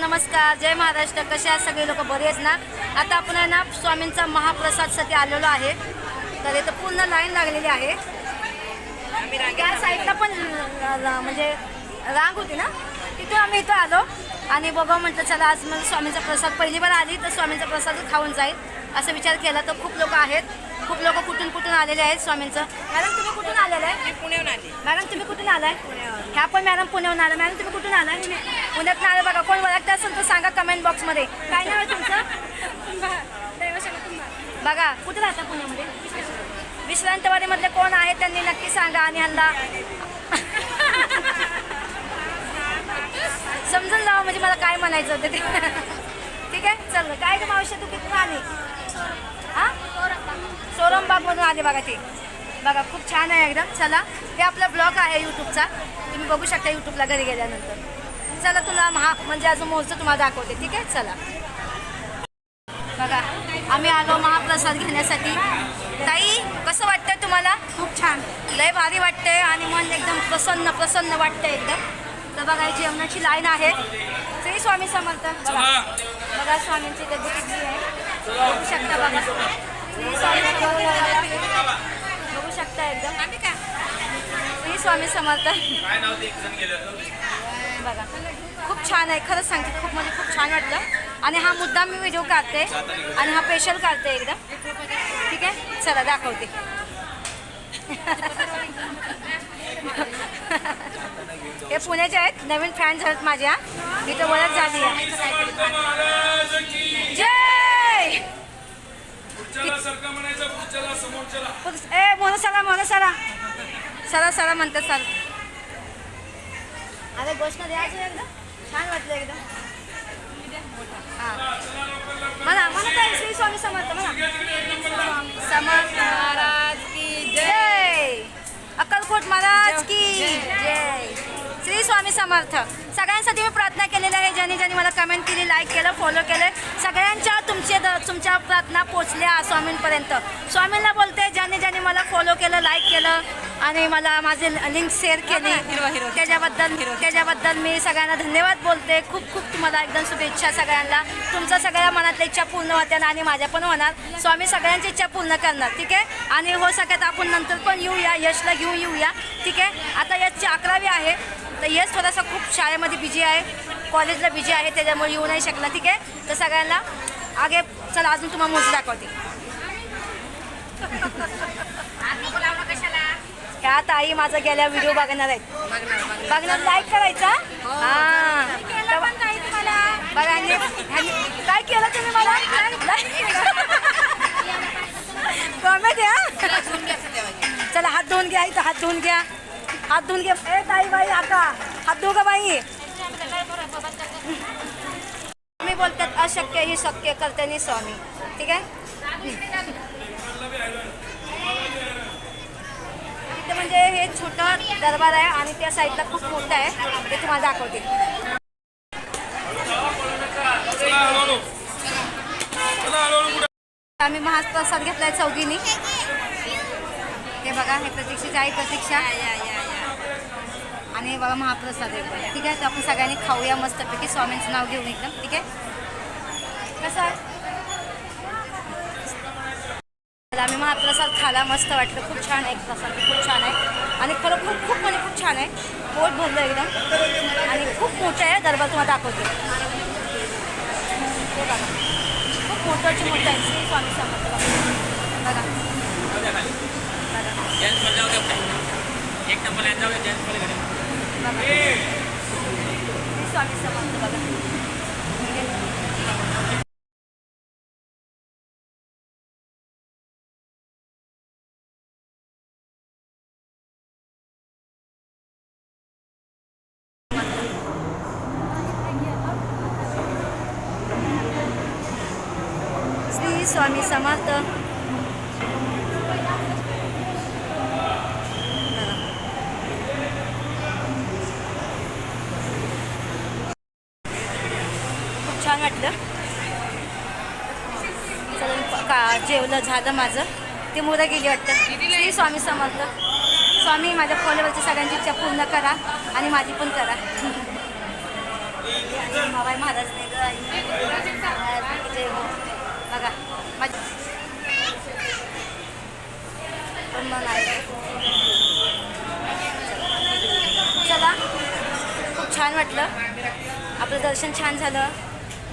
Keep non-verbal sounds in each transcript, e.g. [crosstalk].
नमस्कार जय महाराष्ट्र. कसे आहेत सगळे लोक? बरे आहेत ना? आता आपण आहे ना स्वामींचा महाप्रसादसाठी आलेलो आहे. तर इथं पूर्ण लाईन लागलेली आहे. त्या साईडला पण म्हणजे रांग होती ना? तिथून आम्ही इथं आलो. आणि बघा म्हटलं चला आज मला स्वामींचा प्रसाद. पहिली बार आली तर स्वामींचा प्रसाद खाऊन जाईल असा विचार केला. तर खूप लोक आहेत. खूप लोक कुठून कुठून आलेले आहेत स्वामींचं. मॅडम तुम्ही कुठून आलेले आहे पुण्याहून आली. मॅडम तुम्ही कुठून आलाय? ह्या पण मॅडम पुण्याहून आला. मॅडम तुम्ही कुठून आलाय? पुण्यात आले बघा. कोण ओळखत असेल तर सांगा कमेंट बॉक्समध्ये काय नाव आहे तुमचं? बघा कुठे राहता पुण्यामध्ये? विश्रांतवाडीमधले कोण आहेत त्यांनी नक्की सांगा आणि हल्ला समजून जावं म्हणजे मला काय म्हणायचं होतं ते. ठीक आहे? चल काय मावशी तू किती आली सोरमबागमधून आले बघा ते. बघा खूप छान आहे एकदम. चला हे आपला ब्लॉग आहे यूट्यूबचा तुम्ही बघू शकता यूट्यूबला घरी गेल्यानंतर. चला तुला महा म्हणजे अजून मोहचं तुम्हाला दाखवते. ठीक आहे? चला. बघा आम्ही आलो महाप्रसाद घेण्यासाठी. ताई कसं वाटतंय तुम्हाला? खूप छान. लय भारी वाटतंय आणि मन एकदम प्रसन्न प्रसन्न वाटतंय एकदम. तर बघा ही जेवणाची लाईन आहे. श्री स्वामी समर्थ. बघा. बघा स्वामींची किती आहे. बघू शकता बघा. बघू शकता एकदम. श्री स्वामी समर्थ. बघा. खूप छान आहे. खरंच सांगते खूप म्हणजे खूप छान वाटलं. आणि हा मुद्दा मी व्हिडिओ काढते. आणि हा स्पेशल काढते एकदम. ठीक आहे? चला दाखवते. हे पुण्याचे आहेत. नवीन फॅन्स आहेत माझ्या. इथं ओळख झाली आहे ए मोनो सरा मोनो सरा. सरा सरा म्हणतात सर. अरे गोष्ट द्यायचं एकदम? छान वाटलं एकदम. म्हणा म्हणा काय श्री स्वामी समर्थ म्हणा. समर्थ समर्थ. सगळ्यांसाठी मी प्रार्थना केलेली आहे. ज्यांनी ज्यांनी मला कमेंट केली लाईक केलं फॉलो केलं सगळ्यांच्या तुमचे द- तुमच्या प्रार्थना पोचल्या स्वामींपर्यंत. स्वामींना बोलते ज्यांनी ज्यांनी मला फॉलो केलं लाईक केलं आणि मला माझे लिंक शेअर केली. त्याच्याबद्दल त्याच्याबद्दल मी सगळ्यांना धन्यवाद बोलते. खूप खूप तुम्हाला एकदम शुभेच्छा सगळ्यांना. तुमच्या सगळ्या मनातल्या इच्छा पूर्ण होत्या आणि माझ्या पण होणार. स्वामी सगळ्यांची इच्छा पूर्ण करणार ठीक आहे? आणि हो सगळ्यात आपण नंतर पण येऊया यशला घेऊन येऊया ठीक आहे? आता यशची अकरावी आहे. तर यश थोडासा खूप शाळेमध्ये बिझी आहे. कॉलेजला बिझी आहे त्याच्यामुळे येऊ नाही शकला ठीक आहे? तर सगळ्यांना आगे चला अजून तुम्हाला मोज दाखवते. [laughs] ह्या ताई माझा गेल्या व्हिडिओ बघणार आहेत. बघणार लाईक करायचा हा? बघा काय केलं तुम्ही मला? कमेंट या? चला हात धुवून घ्या इथं हात धुवून घ्या. हात धुवून घ्या. ए ताई बाई आका. हात धुवू का बाई? मी बोलतात अशक्य ही शक्य करते स्वामी. ठीक आहे? इथं म्हणजे हे छोटं दरबार आहे आणि त्या साईडला खूप मोठं आहे. ते तुम्हाला दाखवते. आम्ही महाप्रसाद घेतलाय चौघीनी. हे बघा हे प्रतीक्षेची आई प्रतीक्षा. आणि बघा महाप्रसाद आहे. ठीक आहे तर आपण सगळ्यांनी खाऊया मस्तपैकी. स्वामींचं नाव घेऊन एकदम ठीक आहे? कसं आहे तर आम्ही महाप्रसाद खाला मस्त वाटलं. खूप छान आहे प्रसाद खूप छान आहे. आणि खरं खूप खूप म्हणजे खूप छान आहे. पोट भरलं एकदम. आणि खूप मोठं आहे दरबार तुम्हाला दाखवते. खूप मोठ्याची मोठं आहे. श्री स्वामी समर्थ बघा. बघा. श्री स्वामी समर्थ बघा स्वामी समर्थ. खूप छान वाटलं. का जेवलं झालं माझं. ते मुलं गेली वाटतं. श्री स्वामी समर्थ. स्वामी माझ्या फॉलोवरच्या सगळ्यांची इच्छा पूर्ण करा आणि माझी पण करा. [laughs] आणि महाराज नाही गं बघा. माझी चला. खूप छान वाटलं. आपलं दर्शन छान झालं.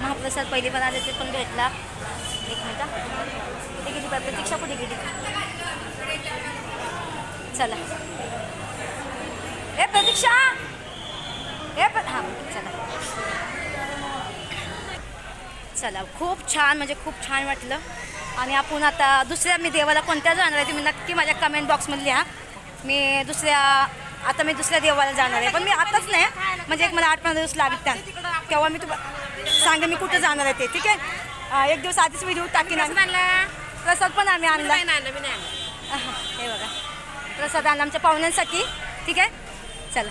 महाप्रसाद पहिली पण आले ते पण भेटला. एक मिनटा कुठे गेली प्रतीक्षा कुठे गेली? चला. ए प्रतीक्षा! ए पण हां चला. चला खूप छान म्हणजे खूप छान वाटलं. आणि आपण आता दुसऱ्या मी देवाला कोणत्या जाणार आहे तुम्ही नक्की माझ्या कमेंट बॉक्समध्ये लिहा. मी दुसऱ्या आता मी दुसऱ्या देवाला जाणार आहे. पण मी आताच नाही म्हणजे एक मला आठ पंधरा दिवस लागत त्या तेव्हा मी तुम्हाला सांगे मी कुठं जाणार आहे ते ठीक आहे? एक दिवस आधीच व्हिडिओ टाकीन प्रसाद पण आम्ही आणला. हे बघा. प्रसाद आणला आमच्या पाहुण्यांसाठी ठीक आहे? चला.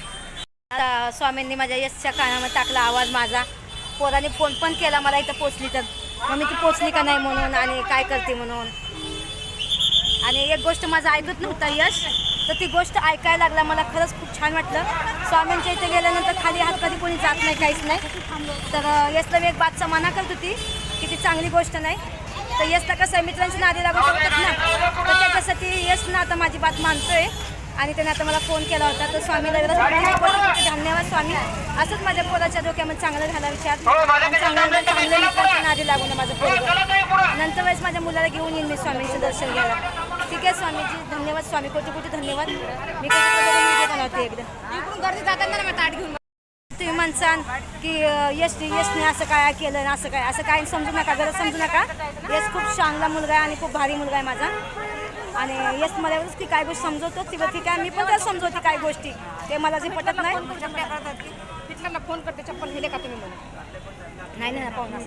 आता स्वामींनी माझ्या यशच्या कानामध्ये टाकला आवाज माझा. पोराने फोन पण केला मला इथं पोचली तर. मग मी ती पोचली का नाही म्हणून आणि काय करते म्हणून. आणि एक गोष्ट माझं ऐकत नव्हता यश. तर ती गोष्ट ऐकायला लागला मला खरंच खूप छान वाटलं. स्वामींच्या इथे गेल्यानंतर खाली हात कधी कोणी जात नाही काहीच नाही. तर यशला मी एक बादचा मना करत होती की ती चांगली गोष्ट नाही. तर यशला कसं आहे मित्रांच्या नादी लागू शकतात ना. तर त्याच्यासाठी यश ना आता माझी बात मानतोय. आणि त्याने आता मला फोन केला होता. तर स्वामीला एकदा कोटी धन्यवाद स्वामी. असंच माझ्या पोराच्या डोक्यामध्ये चांगला झाला विचार. आणि चांगल्या चांगल्या मित्रांच्या नादी लागू नये माझं पोरगं. नंतर वेळेस माझ्या मुलाला घेऊन येईन मी स्वामींचं दर्शन घ्यायला. ठीक आहे स्वामीजी धन्यवाद स्वामी कोटी कोटी धन्यवाद. मी कधी बनवते एकदा. इकडून गर्दी जाताना ना मग ताट घेऊन तुम्ही म्हणसान की यश यशने असं काय केलं आणि असं काय असं काय समजू नका गरज समजू नका. यश खूप चांगला मुलगा आहे आणि खूप भारी मुलगा आहे माझा. आणि एवढंच की काय गोष्टी समजवतो ती ठीक आहे मी पण त्याला समजवते काय गोष्टी. ते मला जे पटत नाही. फोन करते चप्पल नेले का तुम्ही म्हणून? नाही नाही पाहुणा?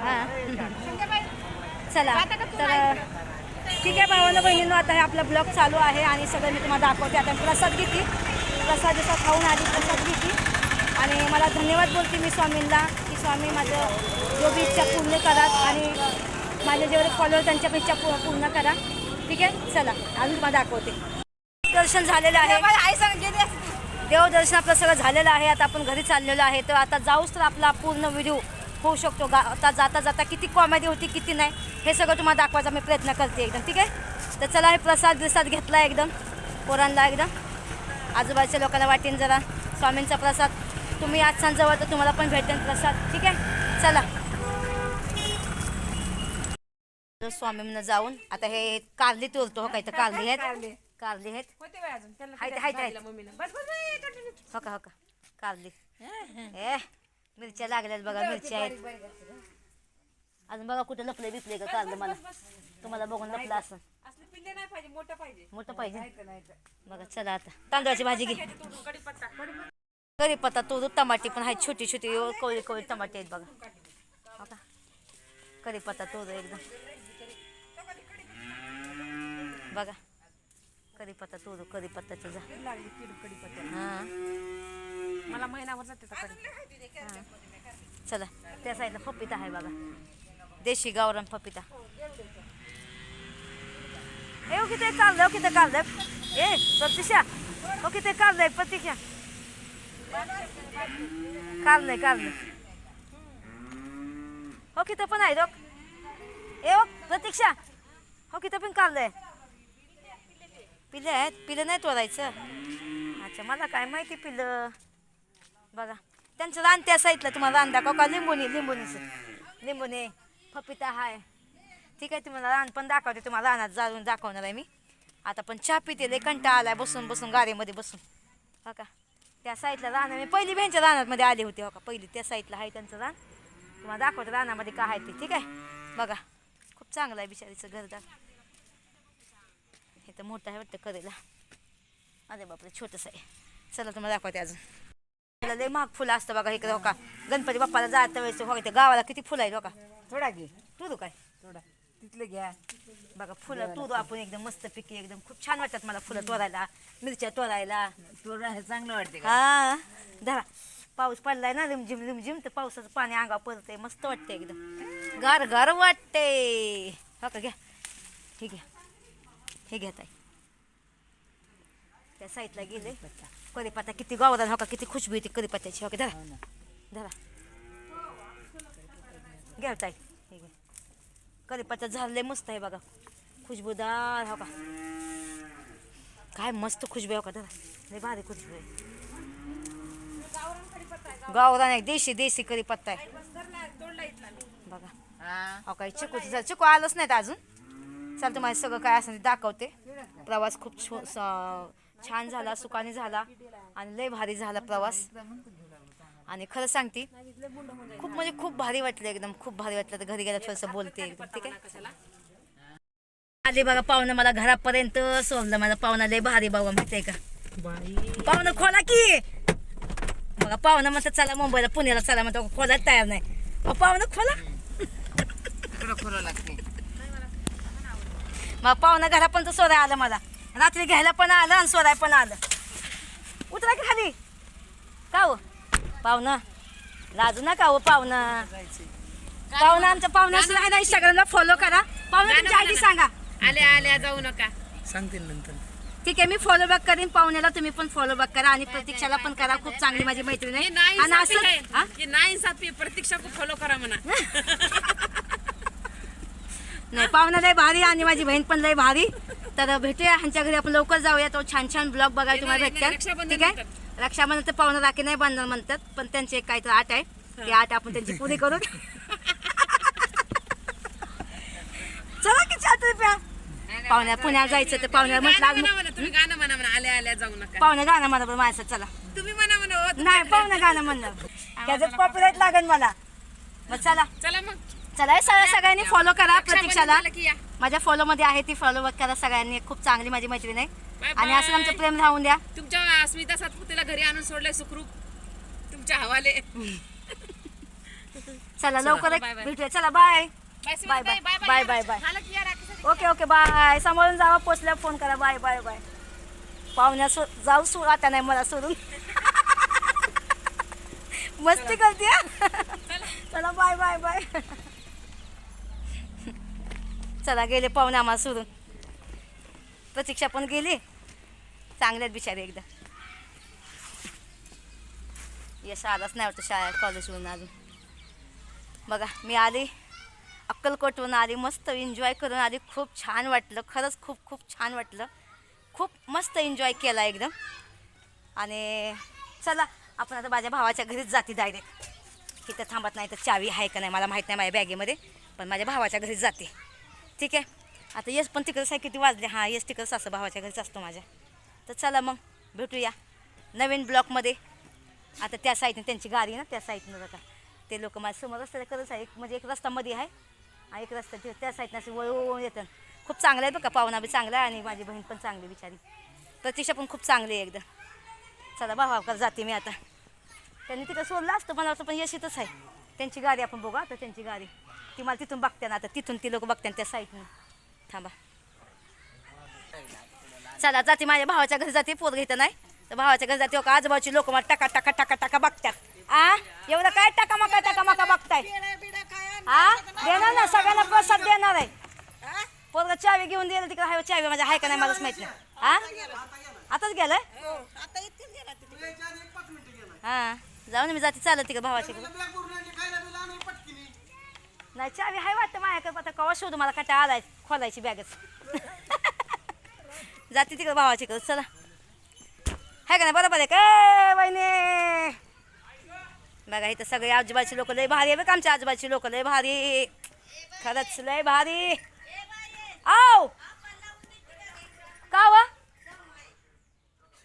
हां. चला तर ठीक आहे भावानं बहिणींनो आता हे आपला ब्लॉग चालू आहे आणि सगळं मी तुम्हाला दाखवते. आता प्रसाद घेते. प्रसाद जसा खाऊन आधी प्रसाद घेते. आणि मला धन्यवाद बोलते मी स्वामींना की स्वामी माझं जो बी इच्छा पूर्ण करात आणि माझे जेवढे फॉलोअर त्यांच्या पण इच्छा पू- पूर्ण करा. ठीक आहे? चला अजून तुम्हाला दाखवते. दर्शन झालेलं आहे. देवदर्शन आपलं सगळं झालेलं आहे. आता आपण घरी चाललेलो आहे. तर आता जाऊच तर आपला पूर्ण व्हिडिओ होऊ शकतो. गा आता जाता जाता किती कॉमेडी होती किती नाही हे सगळं तुम्हाला दाखवायचा मी प्रयत्न करते एकदम. ठीक आहे? तर चला हे प्रसाद बिसाद घेतला एकदम. पोरांना एकदम. आजूबाजूच्या लोकांना वाटेन जरा. स्वामींचा प्रसाद. तुम्ही आज जवळ तर तुम्हाला पण भेटेल प्रसाद. ठीक आहे? चला. तर स्वामींना जाऊन आता हे कारली तोलतो हो काय तर कारली आहेत. कारली. आहेत. होते बाई अजून. त्यांना हाय- फिरायचं हाय- हाय. सांगितलं मम्मीनं. बस बस बस, continue. हो का हो का? कारली. ए मिरच्या लागल्यात बघा मिरच्या आहेत. अजून बघा कुठे लपले बिपले का कारलं मला. तुम्हाला बघून लपलं असं. असले पिल्ले नाही पाहिजे मोठं पाहिजे. मोठं पाहिजे. बघा चला आता. तांदळाची भाजी घे. तू कढीपत्ता. कढीपत्ता तो टमाटे पण आहेत छोटी छोटी कवळी कवळी टमाटे आहेत बघा. हो का? कढीपत्ता तो एकदम. बघा. कढीपत्ता तो कढीपत्ताचा जा लागली कीड कढीपत्ता हां. मला महिनाभर जाते चला त्या साईडला पपिता आहे बघा. देशी गावरान पपिता. ए किती काढलंय हो किती काढलंय. ए प्रतीक्षा हो किती काढलंय प्रतीक्षा काढलंय काढलंय. हो किती पण आहे रोक ए हो प्रतीक्षा हो किती पण काढलंय. पिलं आहेत पिलं नाही तोडायचं. अच्छा मला काय माहिती पिलं? बघा त्यांचं रान त्या साईडला तुम्हाला रान दाखव का? लिंबोनी लिंबोनीचं. लिंबोनी. फपिता हाय. ठीक आहे तुम्हाला रान पण दाखवते तुम्हाला रानात जाळून दाखवणार आहे मी. आता पण चहा पिते लय कंटा आलाय बसून बसून गाडीमध्ये बसून. हो का? त्या साईडला रान मी पहिली बँच्या रानामध्ये आली होती हो का? पहिली त्या साईडला आहे त्यांचं रान. तुम्हाला दाखवते रानामध्ये काय आहे ते ठीक आहे? बघा खूप चांगलं आहे बिचारीचं घरदार. हे तर मोठं आहे वाटतं करेला अरे बापरे छोटंसं आहे. चला तुम्हाला दाखवते अजून. त्याला लय महाग फुलं असतं बघा इकडे हो का? गणपती बाप्पाला जायचं वेळेस हो इथे गावाला किती फुलं आहेत हो का? थोडा घे. तुरू काय? थोडा. तिथलं घ्या. बघा फुलं तुरू आपण एकदम मस्त पिकी एकदम खूप छान वाटतात मला फुलं तोडायला मिरच्या थोडं हे चांगलं वाटते हा धरा. पाऊस पडलाय ना रिमझिम रिमझिम तर पावसाचं पाणी अंगावर पडतंय मस्त वाटतंय एकदम. गार गार वाटते हो का घ्या. हे घ्या. हे घ्या ताई. त्या साईडला गेले. कढीपत्ता किती गावरान हो का किती खुशबू येते कढीपत्त्याची हो का? धरा. धरा. घ्या ताई. हे घे. कढीपत्ता झाले मस्त आहे बघा. खुशबूदार हो का? काय मस्त खुशबू आहे हो का? धरा. लय भारी खुशबू आहे. गावरान आहे देशी देशी कढीपत्ता आहे. बघा. हो. काय चिकू झालं. चिकू आलंच नाहीत अजून. चल तुम्हाला सगळं काय असेल ते दाखवते. प्रवास खूप छो- छान झाला सुखाने झाला आणि लय भारी झाला प्रवास. आणि खरं सांगते खूप म्हणजे खूप भारी वाटलं एकदम खूप भारी वाटलं तर घरी गेल्या थोडंसं बोलते ठीक आहे? आले बघा पाहुणं मला घरापर्यंत सोडलं मला पाहुणा लय भारी बाबा माहितीये का? पाहुणं खोला की! बघा पाहुणं म्हणतात चला मुंबईला पुण्याला चला. म्हणतो खोला तयार नाही. पाहुणं खोला. मग पाहुणं घरापर्यंत सोडाय आलं मला. रात्री घ्यायला पण आलं आणि सोडाय पण आलं. उतरा की खाली. का हो? पाहुणं. लाजू नका हो पाहुणं. पाहुणं आमचं पाहुणं सुद्धा आहे ना इंस्टाग्रामला फॉलो करा. पाहुणं तुमची आयडी सांगा. आल्या आल्या जाऊ नका. सांगतील नंतर. ठीक आहे मी फॉलो बॅक करीन. पाहुण्याला तुम्ही पण फॉलो बॅक करा आणि प्रतीक्षाला पण करा. खूप चांगली माझी मैत्रीण आहे. नाही आणि असं काय नाही साथी प्रतीक्षा को फॉलो करा म्हणा. [laughs] नाही पाहुणा लय भारी आणि माझी बहीण पण लय भारी. तर भेटूया ह्यांच्या घरी आपण लवकर जाऊया. तो छान छान ब्लॉग बघायला तुम्हाला. भेटतात. ठीक आहे? रक्षाबंधन तर पाहुणा राखी नाही बांधणार म्हणतात पण त्यांची एक काहीतरी आठ आहे. ती आठ आपण त्यांची पुरी करू [laughs] चला की चार रुपया पाहुण्या पुण्याला जायचं तर पाहुण्याला म्हटलं गाणं म्हणा म्हणा आल्या आल्या जाऊ नका. पाहुण्या गाणं म्हणा बरं माझ्या चला. तुम्ही म्हणा म्हणा हो, नाही पाहुण्या गाणं म्हणणार त्याच्यात कॉपीराईट लागेल मला. मग चला. चला मग. चला सगळ्या सगळ्यांनी फॉलो करा प्रतीक्षाला. माझ्या फॉलो मध्ये आहे ती फॉलो करा सगळ्यांनी. खूप चांगली माझी मैत्रीण आहे. आणि असं आमचं. प्रेम राहून द्या. तुमच्या स्मिता सातपुतेला घरी आणून सोडलंय सुखरूप. तुमच्या हवाले. [laughs] चला लवकर. भेटूया. चला bye bye Bye bye. Bye bye bye. झालं की या राखीसाठी. ओके ओके बाय सांभाळून जावा पोचल्यावर फोन करा. बाय बाय बाय पाहुण्या सो जाऊ सो आता नाही मला सोडून. [laughs] मस्ती करते. चला. बाय बाय बाय चला गेले पाहुणे आम्हाला सोडून. प्रतीक्षा पण गेली. चांगल्यात बिचारी एकदा. यश आलाच नाही वाटतं शाळा कॉलेजवरून अजून. बघा मी आली अक्कलकोटवरून आली मस्त एन्जॉय करून आली. खूप छान वाटलं खरंच खूप खूप छान वाटलं. खूप मस्त एन्जॉय केला एकदम. आणि चला आपण आता माझ्या भावाच्या घरीच जाते डायरेक्ट इथं थांबत नाही तर चावी आहे का नाही मला माहीत नाही माझ्या बॅगेमध्ये पण माझ्या भावाच्या घरीच जाते. ठीक आहे? आता यश पण तिकडंच आहे किती वाजले. हां यश तिकडंच असं भावाच्या घरीच असतो माझ्या. तर चला मग भेटूया. नवीन ब्लॉकमध्ये आता त्या साईडने त्यांची गाडी ना त्या साईडनं जाता ते लोक माझ्यासमोर रस्त्याला करत आहे एक म्हणजे एक रस्तामध्ये आहे. आणि एक रस्ता ते- त्या साईडनं असे वळवून येतात खूप चांगलं आहे बघा पाहुणा बी चांगला आहे आणि माझी बहीण पण चांगली बिचारी. प्रतीक्षा पण खूप चांगली आहे एकदम चला भावाकर जाते मी आता. त्यांनी तिथं सोडलं असतं मला असं पण यश आहे. त्यांची गाडी आपण बघू आता त्यांची गाडी. ती मला तिथून बघते ना आता तिथून ती लोक बघते त्या साईडनं. थांबा. चला जाते माझ्या भावाच्या घरी जाते पोर घेत नाही. तर भावाच्या घरी जाते हो का? आजूबाजूची लोक मला टाका टाका टाका टाका बघतात. आ? एवढं काय टाका मका टाका मका बघताय? हा देणार ना सगळ्यांना प्रसाद देणार आहे. पोरग चावी घेऊन दिलं तिकडे हाय चावी माझ्या आहे का नाही मलाच माहीत नाही. हा आताच गेलाय हा. जाऊ ना मी जाते चालत तिकडे भावाच्या घरी. नाही चावी आहे वाटतं माझ्याकडे आता कवा शोधू? मला काटा आलाय खोलायची बॅगच. [laughs] जाते तिकडं भावाची कडे चला. आहे का नाही बरोबर आहे काय वहिनी! बघा इथं सगळे आजूबाजूचे लोक लय भारी आहे बघ आमच्या आजूबाजूचे लोक लय भारी. खरंच लय भारी. आव! का वा?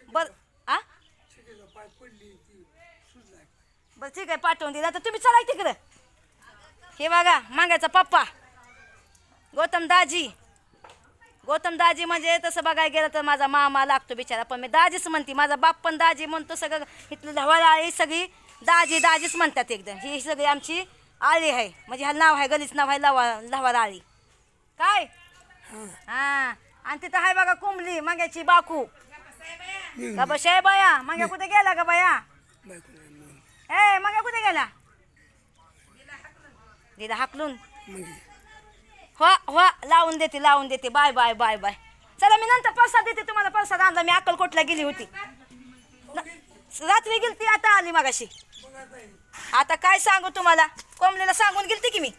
बर आ? बरं ठीक आहे पाठवून दिला. तर तुम्ही चला तिकडं हे बघा मागायचा पप्पा. गौतम दाजी. गौतम दाजी म्हणजे तसं बघायला गेलं तर माझा मामा लागतो बिचारा पण मी दाजीच म्हणते. माझा बाप पण दाजी म्हणतो सगळं इथलं आळी सगळी दाजी दाजीच म्हणतात एकदम. ही सगळी आमची आळी आहे. म्हणजे ह्या नाव आहे गलीच नाव आहे लवा लवार आळी. काय? हा. आणि तिथं आहे बघा कुंबली माग्याची बाकू. का बशाय बाया माग्या कुठे गेला का बाया? ए माग्या कुठे गेला? गेला हाकलून. हो हो लावून देते लावून देते. Bye bye bye bye. चला मी नंतर प्रसाद देते तुम्हाला प्रसाद आणला. मी अक्कलकोटला गेली होती. न- रात्री गेलती आता आली मागाशी. आता काय सांगू तुम्हाला? कोंबलीला सांगून गेलती की मी?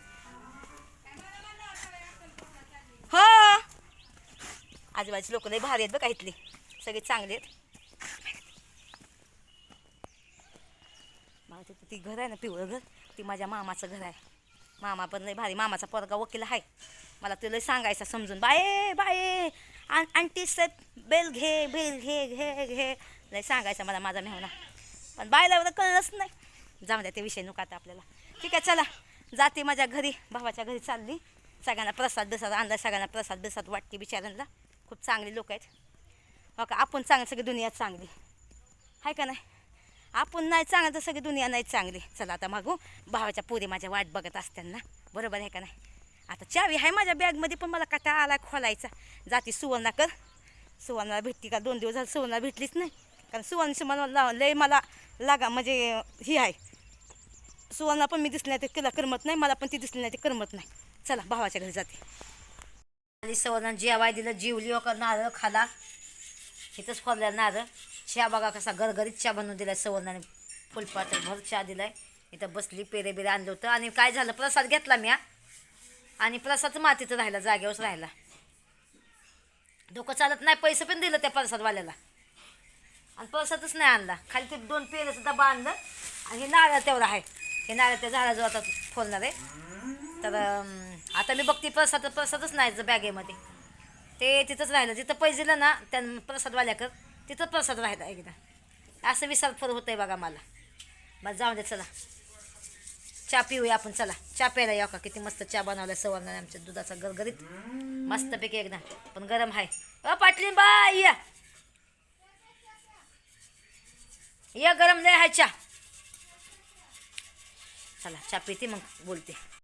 हो. आजूबाजूचे लोक लय भारी आहेत बघा इथली. सगळे चांगले आहेत. तिथं ती घर आहे ना पिवळं घर. ती माझ्या मामाचं घर आहे. मामा पण लय भारी मामाचा पोरगा वकील आहे. मला ते लय सांगायचं समजून. बाये बाये आंटी सत बेल घे बेल घे घे घे. लय सांगायचं मला माझा मेहना. पण बायला एवढं कळलंच नाही. जाऊ द्या ते विषय नुका आता आपल्याला. ठीक आहे चला. जाते माझ्या घरी. भावाच्या घरी चालली. सगळ्यांना प्रसाद बिसाद आणला सगळ्यांना प्रसाद बिसाद वाटते बिचाऱ्यांना. खूप चांगले लोक आहेत. हो का? आपण चांगलं सगळी दुनिया चांगली. आहे का नाही? आपण नाही चांगलं तर सगळी दुनिया नाही चांगली. चला आता मागू. भावाच्या पुरी माझ्या वाट बघत असताना बरोबर आहे का नाही? आता चावी आहे माझ्या बॅगमध्ये पण मला कटा आला खोलायचा. जाते सुवर्णाकर सुवर्णाला भेटती का? दोन दिवस झालं सुवर्णा भेटलीच नाही. कारण सुवर्णशी मला ला- लय मला लागा म्हणजे ही आहे. सुवर्णा पण मी दिसली नाही ते तिला करमत नाही. मला पण ती दिसली नाही ते करमत नाही. चला भावाच्या घरी जाते. आणि सुवर्णा जेवाय दिलं जीवली हो का नारळ खाला. इथंच खोलल्या नारळ. चहा बघा कसा गरगरीत चहा बनवून दिला सवर्णाने फुलपात्र भर चहा दिलाय. इथं बसली पेरे बिरे आणलं होतं. आणि काय झालं प्रसाद घेतला मी आणि प्रसाद मातीत राहिला जागेवरच राहिला. डोकं चालत नाही पैसे पण दिलं त्या प्रसादवाल्याला. आणि प्रसादच नाही आणला. खाली ते दोन पेरेचं डबा आणलं. आणि हे नारळ तेवढं आहे. हे नारळ त्या झाडाजवळ आता फोडणार आहे. तर आता मी बघते प्रसाद प्रसादच नाही बॅगेमध्ये. ते तिथंच राहिलं. जिथं पैसे दिलं ना त्या प्रसादवाल्याकर तिथं प्रसाद राहिला एकदा. असं विसर फर होतं आहे बघा मला. मग जाऊ दे चला. चहा पिऊया आपण चला. चहा प्यायला या का? किती मस्त चहा बनवला सवर्ण आमच्या दुधाचा गरगरीत. मस्तपैकी एकदा. पण गरम आहे. अ पाटली बाय या. या गरम नाही आहे चहा. चला चहा पिते मग बोलते.